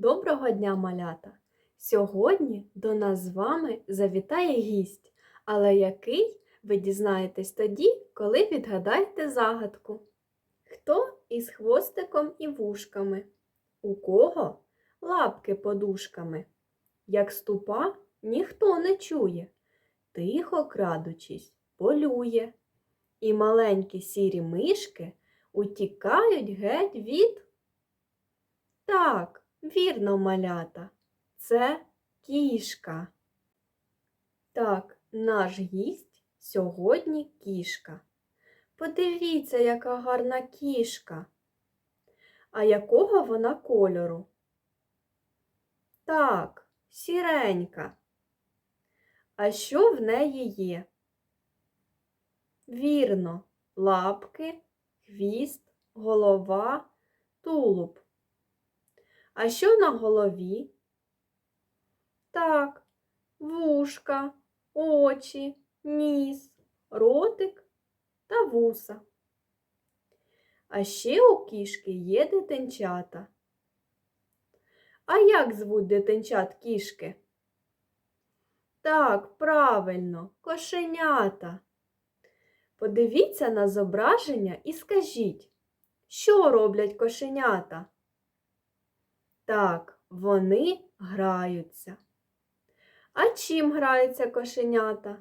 Доброго дня, малята! Сьогодні до нас з вами завітає гість, але який ви дізнаєтесь тоді, коли відгадаєте загадку. Хто із хвостиком і вушками? У кого лапки подушками? Як ступа ніхто не чує, тихо крадучись, полює. І маленькі сірі мишки утікають геть від. Так, вірно, малята, це кішка. Так, наш гість сьогодні кішка. Подивіться, яка гарна кішка. А якого вона кольору? Так, сіренька. А що в неї є? Вірно, лапки, хвіст, голова, тулуб. А що на голові? Так, вушка, очі, ніс, ротик та вуса. А ще у кішки є дитинчата. А як звуть дитинчат кішки? Так, правильно, кошенята. Подивіться на зображення і скажіть, що роблять кошенята? Так, вони граються. А чим граються кошенята?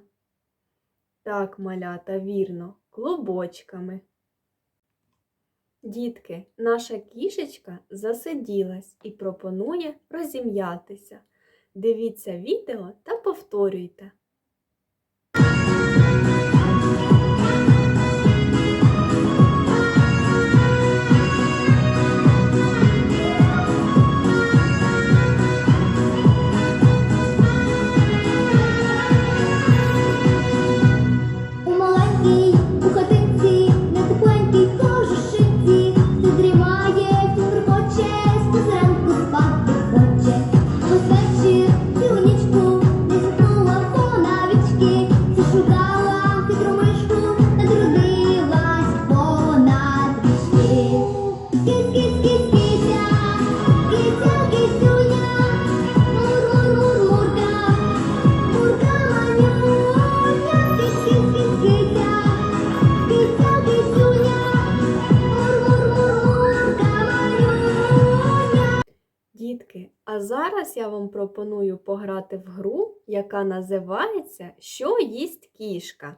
Так, малята, вірно, клубочками. Дітки, наша кішечка засиділась і пропонує розім'ятися. Дивіться відео та повторюйте. Дітки, а зараз я вам пропоную пограти в гру, яка називається Що їсть кішка.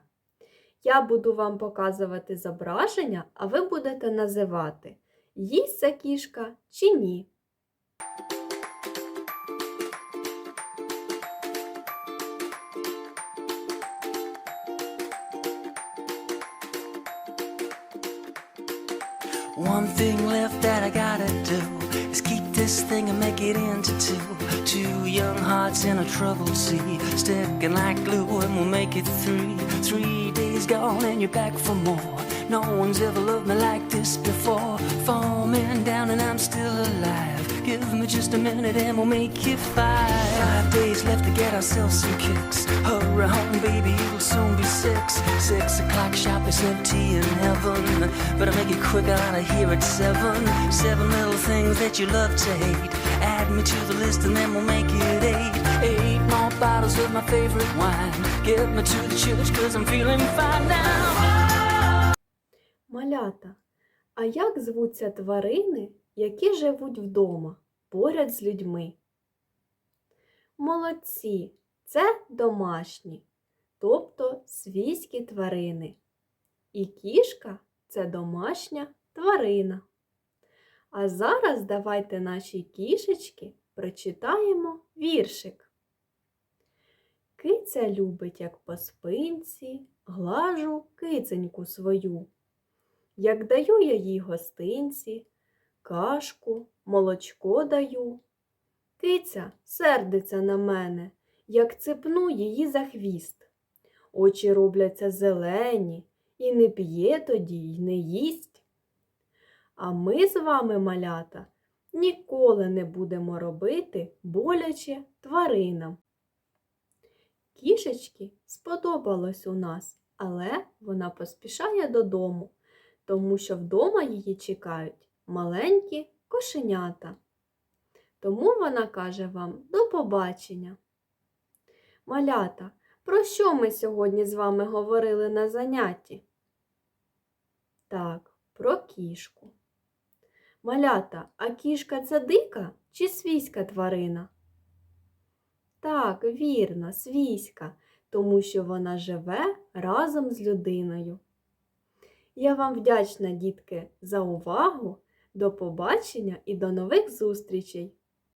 Я буду вам показувати зображення, а ви будете називати, їсть ця кішка чи ні. One thing left that I gotta do this thing and make it into two. Two young hearts in a troubled sea, sticking like glue, and we'll make it three. Three days gone and you're back for more. No one's ever loved me like this before. Men down and I'm still alive. Give me just a minute and we'll make it five. Five days left to get ourselves some kicks. Hurry home, baby, soon be six. Six o'clock shop is empty in heaven. Better make it quick out of here at seven. Seven little things that you love to hate. Add me to the list and then we'll make it eight. Eight more bottles of my favorite wine. Get me to the church cause I'm feeling fine now. Малята, а як звуться тварини, які живуть вдома поряд з людьми? Молодці, це домашні, тобто свійські тварини. І кішка це домашня тварина. А зараз давайте нашій кішечки прочитаємо віршик. Киця любить, як по спинці, глажу киценьку свою. Як даю я їй гостинці, кашку, молочко даю. Киця сердиться на мене, як цепну її за хвіст. Очі робляться зелені, і не п'є тоді й не їсть. А ми з вами, малята, ніколи не будемо робити боляче тваринам. Кішечки сподобалось у нас, але вона поспішає додому тому що вдома її чекають маленькі кошенята. Тому вона каже вам до побачення. Малята, про що ми сьогодні з вами говорили на занятті? Так, про кішку. Малята, а кішка це дика чи свійська тварина? Так, вірно, свійська, тому що вона живе разом з людиною. Я вам вдячна, дітки, за увагу. До побачення і до нових зустрічей!